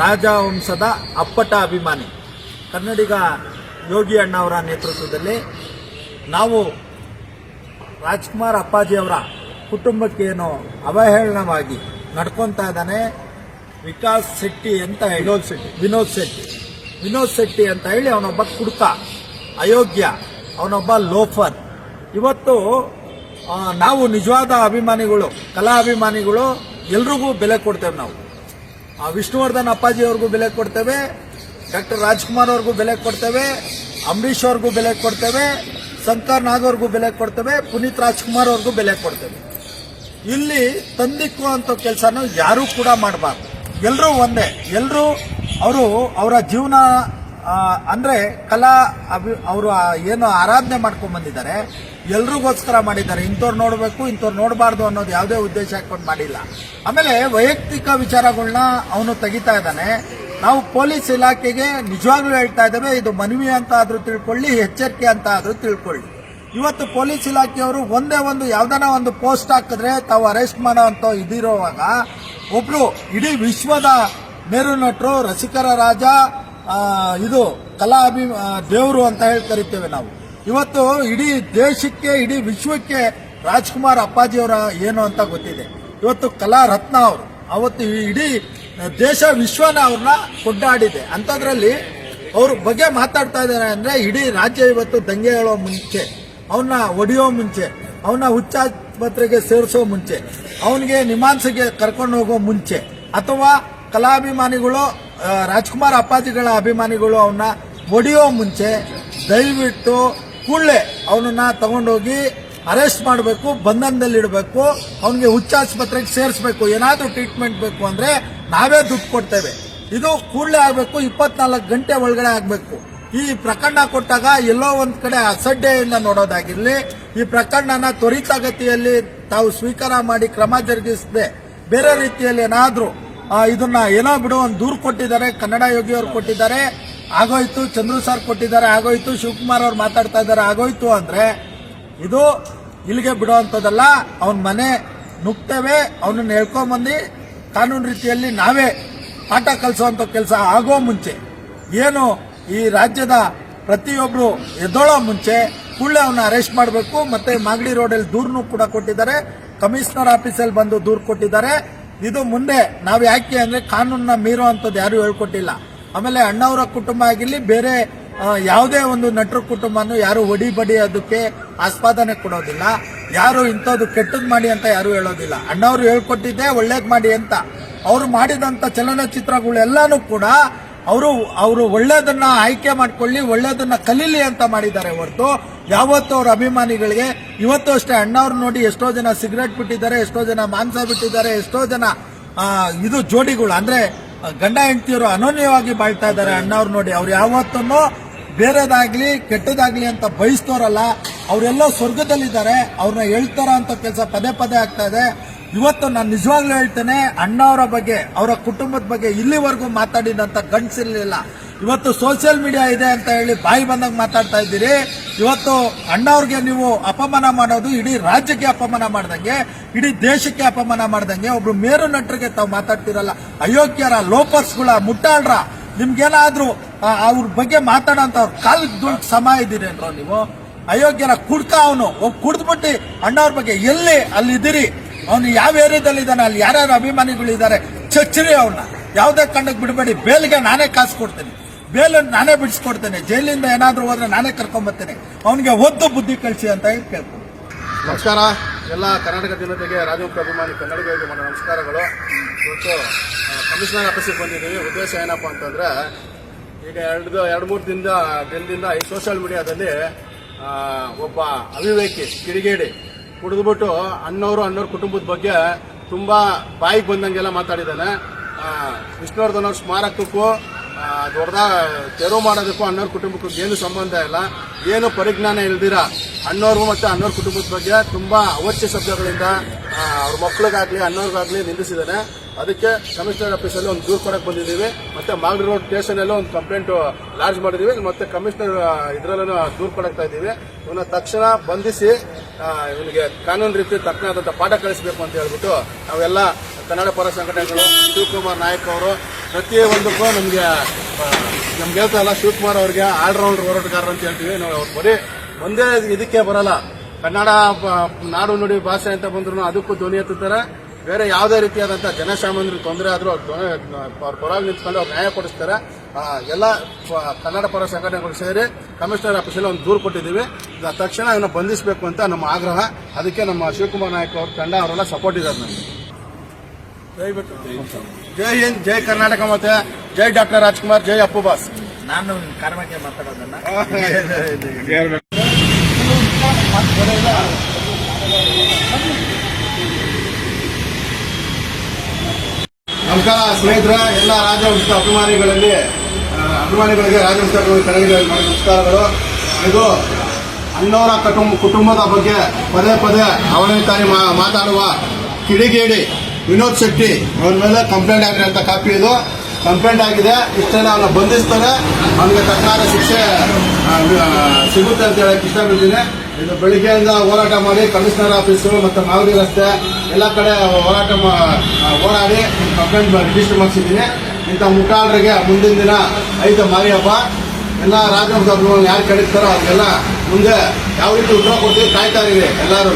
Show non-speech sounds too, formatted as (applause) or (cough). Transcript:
ರಾಜವಂಶದ ಅಪ್ಪಟ ಅಭಿಮಾನಿ. ಕನ್ನಡಿಗ ಯೋಗಿ ಅಣ್ಣವರ ನೇತೃತ್ವದಲ್ಲಿ ನಾವು ರಾಜ್ಕುಮಾರ್ ಅಪ್ಪಾಜಿಯವರ ಕುಟುಂಬಕ್ಕೆ ಏನು ಅವಹೇಳನವಾಗಿ ನಡ್ಕೊತಾ ಇದ್ದಾನೆ. ವಿಕಾಸ್ ಶೆಟ್ಟಿ ಅಂತ ಹೇಳಿ. ವಿನೋದ್ ಶೆಟ್ಟಿ. ವಿನೋದ್ ಶೆಟ್ಟಿ. ವಿನೋದ್ ಶೆಟ್ಟಿ ಅಂತ ಹೇಳಿ ಅವನೊಬ್ಬ ಕುಡುಕ ಅಯೋಗ್ಯ ಅವನೊಬ್ಬ ಲೋಫರ್. ಇವತ್ತು ನಾವು ನಿಜವಾದ ಅಭಿಮಾನಿಗಳು ಕಲಾ ಅಭಿಮಾನಿಗಳು ಎಲ್ರಿಗೂ ಬೆಲೆ ಕೊಡ್ತೇವೆ ನಾವು. ಆ, ವಿಷ್ಣುವರ್ಧನ್ ಅಪ್ಪಾಜಿ ಅವ್ರಿಗೂ ಬೆಲೆ ಕೊಡ್ತೇವೆ ಡಾಕ್ಟರ್ ರಾಜ್ಕುಮಾರ್ ಅವ್ರಿಗೂ ಬೆಲೆ ಕೊಡ್ತೇವೆ ಅಂಬರೀಷ್ ಅವ್ರಿಗೂ ಬೆಲೆ ಕೊಡ್ತೇವೆ ಸಂತಾರ್ ನಾಗ್ ಅವ್ರಿಗೂ ಬೆಲೆ ಕೊಡ್ತೇವೆ ಪುನೀತ್ ರಾಜ್ಕುಮಾರ್ ಅವ್ರಿಗೂ ಬೆಲೆ ಕೊಡ್ತೇವೆ. ಇಲ್ಲಿ ತಂದಿಕ್ಕೋ ಅಂತ ಕೆಲಸನ ಯಾರೂ ಕೂಡ ಮಾಡಬಾರ್ದು. ಎಲ್ಲರೂ ಒಂದೇ ಎಲ್ಲರೂ ಅವರು ಅವರ ಜೀವನ ಅಂದರೆ ಕಲಾ ಅವರು ಏನು ಆರಾಧನೆ ಮಾಡ್ಕೊಂಡು ಬಂದಿದ್ದಾರೆ ಎಲ್ರಿಗೋಸ್ಕರ ಮಾಡಿದ್ದಾರೆ. ಇಂಥವ್ರು ನೋಡಬೇಕು, ಇಂಥವ್ರು ನೋಡಬಾರ್ದು ಅನ್ನೋದು ಯಾವುದೇ ಉದ್ದೇಶ ಹಾಕೊಂಡು ಮಾಡಿಲ್ಲ. ಆಮೇಲೆ ವೈಯಕ್ತಿಕ ವಿಚಾರಗಳನ್ನ ಅವನು ತೆಗಿತಾ ಇದ್ದಾನೆ. ನಾವು ಪೊಲೀಸ್ ಇಲಾಖೆಗೆ ನಿಜವಾಗ್ಲೂ ಹೇಳ್ತಾ ಇದ್ದೇವೆ, ಇದು ಮನವಿ ಅಂತ ಆದರೂ ತಿಳ್ಕೊಳ್ಳಿ, ಎಚ್ಚರಿಕೆ ಅಂತ ಆದರೂ ತಿಳ್ಕೊಳ್ಳಿ. ಇವತ್ತು ಪೊಲೀಸ್ ಇಲಾಖೆಯವರು ಒಂದೇ ಒಂದು ಯಾವ್ದಾನ ಒಂದು ಪೋಸ್ಟ್ ಹಾಕಿದ್ರೆ ತಾವು ಅರೆಸ್ಟ್ ಮಾಡೋ ಅಂತ ಇದಿರುವಾಗ, ಒಬ್ರು ಇಡೀ ವಿಶ್ವದ ಮೇರು ನಟರು, ರಸಿಕರ ರಾಜ ಇದು ಕಲಾ ಅಭಿ ದೇವರು ಅಂತ ಹೇಳಿ ಕರಿತೇವೆ ನಾವು. ಇವತ್ತು ಇಡೀ ದೇಶಕ್ಕೆ, ಇಡೀ ವಿಶ್ವಕ್ಕೆ ರಾಜ್ಕುಮಾರ್ ಅಪ್ಪಾಜಿಯವರ ಏನು ಅಂತ ಗೊತ್ತಿದೆ. ಇವತ್ತು ಕಲಾ ರತ್ನ ಅವರು, ಅವತ್ತು ಇಡೀ ದೇಶ ವಿಶ್ವನ ಅವ್ರನ್ನ ಕೊಂಡಾಡಿದೆ. ಅಂಥದ್ರಲ್ಲಿ ಅವ್ರ ಬಗ್ಗೆ ಮಾತಾಡ್ತಾ ಇದ್ದಾರೆ ಅಂದ್ರೆ ಇಡೀ ರಾಜ್ಯ ಇವತ್ತು ದಂಗೆ ಹೇಳೋ ಮುಂಚೆ ಅವನ್ನ ಒಡೆಯೋ ಮುಂಚೆ ಅವನ್ನ ಹುಚ್ಚಾಸ್ಪತ್ರೆಗೆ ಸೇರಿಸೋ ಮುಂಚೆ, ಅವನಿಗೆ ನಿಮಾನ್ಸಿಗೆ ಕರ್ಕೊಂಡು ಹೋಗೋ ಮುಂಚೆ, ಅಥವಾ ಕಲಾಭಿಮಾನಿಗಳು ರಾಜ್ಕುಮಾರ್ ಅಪ್ಪಾಜಿಗಳ ಅಭಿಮಾನಿಗಳು ಅವನ್ನ ಒಡೆಯೋ ಮುಂಚೆ ದಯವಿಟ್ಟು ಕೂಡಲೇ ಅವನನ್ನ ತಗೊಂಡೋಗಿ ಅರೆಸ್ಟ್ ಮಾಡಬೇಕು ಬಂಧನದಲ್ಲಿ ಇಡಬೇಕು ಅವನಿಗೆ ಹುಚ್ಚಾಸ್ಪತ್ರೆಗೆ ಸೇರಿಸಬೇಕು, ಏನಾದರೂ ಟ್ರೀಟ್ಮೆಂಟ್ ಬೇಕು ಅಂದರೆ ನಾವೇ ದುಡ್ಡು ಕೊಡ್ತೇವೆ. ಇದು ಕೂಡಲೇ ಆಗಬೇಕು, ಇಪ್ಪತ್ನಾಲ್ಕು ಗಂಟೆ ಒಳಗಡೆ ಆಗಬೇಕು. ಈ ಪ್ರಕರಣ ಕೊಟ್ಟಾಗ ಎಲ್ಲೋ ಒಂದು ಕಡೆ ಅಸಡ್ಡೆಯಿಂದ ನೋಡೋದಾಗಿರಲಿ, ಈ ಪ್ರಕರಣನ ತ್ವರಿತಗತಿಯಲ್ಲಿ ತಾವು ಸ್ವೀಕಾರ ಮಾಡಿ ಕ್ರಮ ಜರುಗಿಸದೆ, ಬೇರೆ ರೀತಿಯಲ್ಲಿ ಏನಾದರೂ ಇದನ್ನ ಏನೋ ಬಿಡು, ಒಂದು ದೂರು ಕೊಟ್ಟಿದ್ದಾರೆ, ಕನ್ನಡ ಯೋಗಿಯವರು ಕೊಟ್ಟಿದ್ದಾರೆ ಆಗೋಯ್ತು, ಚಂದ್ರು ಸರ್ ಕೊಟ್ಟಿದ್ದಾರೆ, ಆಗೋಯ್ತು, ಶಿವಕುಮಾರ್ ಅವ್ರು ಮಾತಾಡ್ತಾ ಇದ್ದಾರೆ, ಆಗೋಯ್ತು ಅಂದ್ರೆ ಇದು ಇಲ್ಲಿಗೆ ಬಿಡುವಂಥದ್ದಲ್ಲ. ಅವನ ಮನೆ ನುಗ್ತೇವೆ, ಅವನನ್ನ ಹೇಳ್ಕೊಂಬಂದು ಕಾನೂನು ರೀತಿಯಲ್ಲಿ ನಾವೇ ಪಾಠ ಕಲಿಸುವಂತ ಕೆಲಸ ಆಗೋ ಮುಂಚೆ, ಏನು ಈ ರಾಜ್ಯದ ಪ್ರತಿಯೊಬ್ರು ಎದ್ದೋಳೋ ಮುಂಚೆ ಕೂಡಲೇ ಅವನ್ನ ಅರೆಸ್ಟ್ ಮಾಡಬೇಕು, ಮತ್ತೆ ಮಾಗಡಿ ರೋಡಲ್ಲಿ ದೂರನೂ ಕೂಡ ಕೊಟ್ಟಿದ್ದಾರೆ, ಕಮಿಷನರ್ ಆಫೀಸಲ್ಲಿ ಬಂದು ದೂರು ಕೊಟ್ಟಿದ್ದಾರೆ. ಇದು ಮುಂದೆ ನಾವು ಯಾಕೆ ಅಂದ್ರೆ ಕಾನೂನನ್ನ ಮೀರುವಂಥದ್ದು ಯಾರು ಹೇಳ್ಕೊಟ್ಟಿಲ್ಲ. ಆಮೇಲೆ ಅಣ್ಣವರ ಕುಟುಂಬ ಆಗಿರ್ಲಿ, ಬೇರೆ ಯಾವುದೇ ಒಂದು ನಟರ ಕುಟುಂಬನು ಯಾರು ಒಡಿ ಬಡಿ ಅದಕ್ಕೆ ಆಸ್ಪಾದನೆ ಕೊಡೋದಿಲ್ಲ. ಯಾರು ಇಂಥದ್ದು ಕೆಟ್ಟದ್ ಮಾಡಿ ಅಂತ ಯಾರು ಹೇಳೋದಿಲ್ಲ. ಅಣ್ಣವ್ರು ಹೇಳ್ಕೊಟ್ಟಿದ್ದೆ ಒಳ್ಳೇದ್ ಮಾಡಿ ಅಂತ. ಅವ್ರು ಮಾಡಿದಂತ ಚಲನಚಿತ್ರಗಳೆಲ್ಲಾನು ಕೂಡ ಅವರು ಅವರು ಒಳ್ಳೇದನ್ನ ಆಯ್ಕೆ ಮಾಡ್ಕೊಳ್ಳಿ, ಒಳ್ಳೇದನ್ನ ಕಲೀಲಿ ಅಂತ ಮಾಡಿದ್ದಾರೆ ಹೊರತು. ಯಾವತ್ತೂ ಅವ್ರ ಅಭಿಮಾನಿಗಳಿಗೆ, ಇವತ್ತು ಅಷ್ಟೇ ಅಣ್ಣವ್ರು ನೋಡಿ ಎಷ್ಟೋ ಜನ ಸಿಗರೆಟ್ ಬಿಟ್ಟಿದ್ದಾರೆ, ಎಷ್ಟೋ ಜನ ಮಾಂಸ ಬಿಟ್ಟಿದ್ದಾರೆ, ಎಷ್ಟೋ ಜನ ಇದು ಜೋಡಿಗಳು. ಅಂದ್ರೆ ಗಂಡ ಹೆಂಡತಿಯವರು ಅನನ್ಯವಾಗಿ ಬಾಳ್ತಾ ಇದ್ದಾರೆ ಅಣ್ಣವ್ರು ನೋಡಿ, ಅವ್ರು ಯಾವತ್ತೂ ಬೇರೆದಾಗ್ಲಿ ಕೆಟ್ಟದಾಗ್ಲಿ ಅಂತ ಬಯಸ್ತೋರಲ್ಲ ಅವರೆಲ್ಲೋ ಸ್ವರ್ಗದಲ್ಲಿದ್ದಾರೆ, ಅವ್ರನ್ನ ಹೇಳ್ತಾರ ಅಂತ ಕೆಲಸ ಪದೇ ಪದೇ ಆಗ್ತಾ ಇದೆ. ಇವತ್ತು ನಾನು ನಿಜವಾಗ್ಲೂ ಹೇಳ್ತೇನೆ, ಅಣ್ಣವರ ಬಗ್ಗೆ, ಅವರ ಕುಟುಂಬದ ಬಗ್ಗೆ ಇಲ್ಲಿವರೆಗೂ ಮಾತಾಡಿದಂತ ಗಂಡ್ಸಿರ್ಲಿಲ್ಲ. ಇವತ್ತು ಸೋಷಿಯಲ್ ಮೀಡಿಯಾ ಇದೆ ಅಂತ ಹೇಳಿ ಬಾಯಿ ಬಂದಂಗೆ ಮಾತಾಡ್ತಾ ಇದ್ದೀರಿ. ಇವತ್ತು ಅಣ್ಣವ್ರಿಗೆ ನೀವು ಅಪಮಾನ ಮಾಡೋದು, ಇಡೀ ರಾಜ್ಯಕ್ಕೆ ಅಪಮಾನ ಮಾಡ್ದಂಗೆ, ಇಡೀ ದೇಶಕ್ಕೆ ಅಪಮಾನ ಮಾಡ್ದಂಗೆ ಒಬ್ರು ಮೇರು ನಟರಿಗೆ ತಾವು ಮಾತಾಡ್ತಿರಲ್ಲ. ಅಯೋಗ್ಯರ, ಲೋಪರ್ಸ್ಗಳ, ಮುಟ್ಟಾಳ್ರ, ನಿಮ್ಗೇನಾದ್ರೂ ಅವ್ರ ಬಗ್ಗೆ ಮಾತಾಡೋಂತ ಅವ್ರ ಕಾಲ್ ದುಡ್ಡು ಸಮ ಇದ್ದೀರೇನ್ರೋ ನೀವು? ಅಯೋಗ್ಯರ ಕುಡ್ಕ ಅವನು. ಕುಡ್ದ್ಬಿಟ್ಟು ಅಣ್ಣವ್ರ ಬಗ್ಗೆ ಎಲ್ಲಿ ಅಲ್ಲಿ ಇದ್ದೀರಿ ಅವನು ಯಾವ ಏರಿಯಾದಲ್ಲಿ ಇದ್ದಾನೆ, ಅಲ್ಲಿ ಯಾರ್ಯಾರು ಅಭಿಮಾನಿಗಳು ಇದ್ದಾರೆ ಚಚ್ಚರಿ ಅವನ್ನ ಯಾವುದೇ ಕಂಡಕ್ ಬಿಡಬೇಡಿ, ಬೇಲ್ಗೆ ನಾನೇ ಕಾಸು ಕೊಡ್ತೇನೆ. ಬೇಲ್ ನಾನೇ ಬಿಡಿಸ್ಕೊಡ್ತೇನೆ. ಜೈಲಿಂದ ಏನಾದರೂ ಹೋದ್ರೆ ನಾನೇ ಕರ್ಕೊಂಬರ್ತೇನೆ. ಅವನಿಗೆ ಒದ್ದು ಬುದ್ಧಿ ಕಳಿಸಿ ಅಂತ ಹೇಳಿ ಕೇಳ್ಕೊಂಡು ನಮಸ್ಕಾರ. ಎಲ್ಲ ಕರ್ನಾಟಕ ಜನತೆಗೆ ರಾಜಮುಖ ಅಭಿಮಾನಿ ಕನ್ನಡಿಗರಿಗೆ ನಮಸ್ಕಾರಗಳು. ಇವತ್ತು ಕಮಿಷನರ್ ಆಫೀಸಿಗೆ ಬಂದಿದ್ದೀವಿ. ಉದ್ದೇಶ ಏನಪ್ಪ ಅಂತಂದ್ರೆ, ಈಗ ಎರಡು ಎರಡು, ಮೂರು ದಿನದ, ದಿನದಿಂದ ಈ ಸೋಷಿಯಲ್ ಮೀಡಿಯಾದಲ್ಲಿ ಒಬ್ಬ ಅವಿವೇಕಿ, ಕಿಡಿಗೇಡಿ ಕುಡಿದ್ಬಿಟ್ಟು ಅಣ್ಣವರು ಅಣ್ಣವ್ರ ಕುಟುಂಬದ ಬಗ್ಗೆ ತುಂಬಾ ಬಾಯಿಗೆ ಬಂದಂಗೆಲ್ಲ ಮಾತಾಡಿದ್ದಾನೆ. ವಿಷ್ಣುವರ್ಧನ್ ಅವ್ರ ಸ್ಮಾರಕಕ್ಕೂ ದೊಡ್ಡದ ತೆರವು ಮಾಡೋದಕ್ಕೂ ಅನ್ನೋರ್ ಕುಟುಂಬಕ್ಕೂ ಏನು ಸಂಬಂಧ ಇಲ್ಲ. ಏನು ಪರಿಜ್ಞಾನ ಇಲ್ದಿರ? ಅಣ್ಣವ್ರಿಗೂ ಮತ್ತೆ ಅನ್ನೋರ್ ಕುಟುಂಬದ ಬಗ್ಗೆ ತುಂಬಾ ಅವಶ್ಯ ಶಬ್ದಗಳಿಂದ ಅವ್ರ ಮಕ್ಳಿಗಾಗ್ಲಿ ಅನ್ನೋರ್ಗಾಗ್ಲಿ ನಿಂದಿಸಿದ್ದಾನೆ. ಅದಕ್ಕೆ ಕಮಿಷನರ್ ಆಫೀಸಲ್ಲಿ ಒಂದು ದೂರು ಕೊಡಕ್ಕೆ ಬಂದಿದ್ದೀವಿ. ಮತ್ತೆ ಮಾಗಡಿ ರೋಡ್ ಸ್ಟೇಷನಲ್ಲೂ ಒಂದು ಕಂಪ್ಲೇಂಟ್ ಲಾಡ್ಜ್ ಮಾಡಿದ್ದೀವಿ. ಮತ್ತೆ ಕಮಿಷನರ್ ಇದರಲ್ಲೂ ದೂರು ಕೊಡಕ್ತಾ ಇದ್ದೀವಿ. ಇವನ್ನ ತಕ್ಷಣ ಬಂಧಿಸಿ ಇವನಿಗೆ ಕಾನೂನು ರೀತಿ ತಕ್ಕನಾದಂಥ ಪಾಠ ಕಳಿಸ್ಬೇಕು ಅಂತ ಹೇಳ್ಬಿಟ್ಟು ನಾವೆಲ್ಲ ಕನ್ನಡ ಪರ ಸಂಘಟನೆಗಳು ಶಿವಕುಮಾರ್ ನಾಯಕ್ ಅವರು ಪ್ರತಿ ಒಂದಕ್ಕೂ ನಮಗೆ ನಮ್ಗೆ ಹೇಳ್ತಾರಲ್ಲ ಶಿವಕುಮಾರ್ ಅವ್ರಿಗೆ ಆಲ್ರೌಂಡರ್ ಹೋರಾಟಗಾರರು ಅಂತ ಹೇಳ್ತೀವಿ. ನಾವು ಅವ್ರು ಬರೀ ಒಂದೇ ಇದಕ್ಕೆ ಬರಲ್ಲ. ಕನ್ನಡ ನಾಡು ನುಡಿ ಭಾಷೆ ಅಂತ ಬಂದ್ರು ಅದಕ್ಕೂ ಧ್ವನಿ ಎತ್ತುತ್ತಾರೆ. ಬೇರೆ ಯಾವುದೇ ರೀತಿಯಾದಂಥ ಜನಸಾಮಾನ್ಯರಿಗೆ ತೊಂದರೆ ಆದರೂ ಅವ್ರು ಪರವಾಗಿ ನಿಂತ್ಕೊಂಡು ಅವ್ರು ನ್ಯಾಯ ಕೊಡಿಸ್ತಾರೆ. ಎಲ್ಲ ಕನ್ನಡ ಪರ ಸಂಘಟನೆಗಳು ಸೇರಿ ಕಮಿಷನರ್ ಆಫೀಸಲ್ಲಿ ಒಂದು ದೂರು ಕೊಟ್ಟಿದ್ದೀವಿ. ತಕ್ಷಣ ಇದನ್ನು ಬಂಧಿಸಬೇಕು ಅಂತ ನಮ್ಮ ಆಗ್ರಹ. ಅದಕ್ಕೆ ನಮ್ಮ ಶಿವಕುಮಾರ್ ನಾಯಕ್ ಅವ್ರ ತಂಡ ಅವರೆಲ್ಲ ಸಪೋರ್ಟ್ ಇದ್ದಾರೆ ನಮಗೆ. ಜೈ ಹಿಂದ್ ಜೈ ಕರ್ನಾಟಕ ಮತ್ತೆ ಜೈ ಡಾಕ್ಟರ್ ರಾಜ್ಕುಮಾರ್ ಜೈ ಅಪ್ಪು ಬಾಸ್. ನಾನು ಕಾರ್ಮಕ್ಕೆ ಮಾತಾಡೋದನ್ನ. (laughs) ನಮಸ್ಕಾರ ಸ್ನೇಹಿತರ ಎಲ್ಲ ರಾಜವಂಶ ಅಭಿಮಾನಿಗಳಲ್ಲಿ ಅಭಿಮಾನಿಗಳಿಗೆ ರಾಜವಂಶ ನಮಸ್ಕಾರಗಳು. ಇದು ಅಣ್ಣವರ ಕುಟುಂಬ ಕುಟುಂಬದ ಬಗ್ಗೆ ಪದೇ ಪದೇ ಅವನೇ ತಾನೇ ಮಾತಾಡುವ ಕಿಡಿಗೇಡಿ. ವಿನೋದ್ ಶೆಟ್ಟಿ, ಅವ್ರ ಮೇಲೆ ಕಂಪ್ಲೇಂಟ್ ಆಗಿದೆ ಅಂತ ಕಾಪಿ ಇದು. ಕಂಪ್ಲೇಂಟ್ ಆಗಿದೆ, ಇಷ್ಟೆಲ್ಲ ಅವನ್ನ ಬಂಧಿಸ್ತಾರೆ. ಅವನಿಗೆ ತಕ್ಕನಾದ ಶಿಕ್ಷೆ ಸಿಗುತ್ತೆ ಅಂತ ಹೇಳಕ್ಕೆ ಇಷ್ಟಪಡ್ತೀನಿ. ಇದು ಬೆಳಿಗ್ಗೆಯಿಂದ ಹೋರಾಟ ಮಾಡಿ, ಕಮಿಷನರ್ ಆಫೀಸು ಮತ್ತು ಮಾಗಡಿ ರಸ್ತೆ ಎಲ್ಲ ಕಡೆ ಹೋರಾಟ ಹೋರಾಡಿ ಕಂಪ್ಲೇಂಟ್ ರಿಜಿಸ್ಟರ್ ಮಾಡಿಸಿದ್ದೀನಿ. ಇಂಥ ಮುಖಾಂಡರಿಗೆ ಮುಂದಿನ ದಿನ ಐದು ಮಾರಿ ಹಬ್ಬ ಎಲ್ಲ ರಾಜವಂಶ ಯಾರು ಕಡಿಸ್ತಾರೋ ಅವ್ರಿಗೆಲ್ಲ ಮುಂದೆ ಯಾವ ರೀತಿ ಉತ್ತರ ಕೊಡ್ತೀವಿ ಕಾಯ್ತಾ ಇದೀವಿ ಎಲ್ಲರೂ.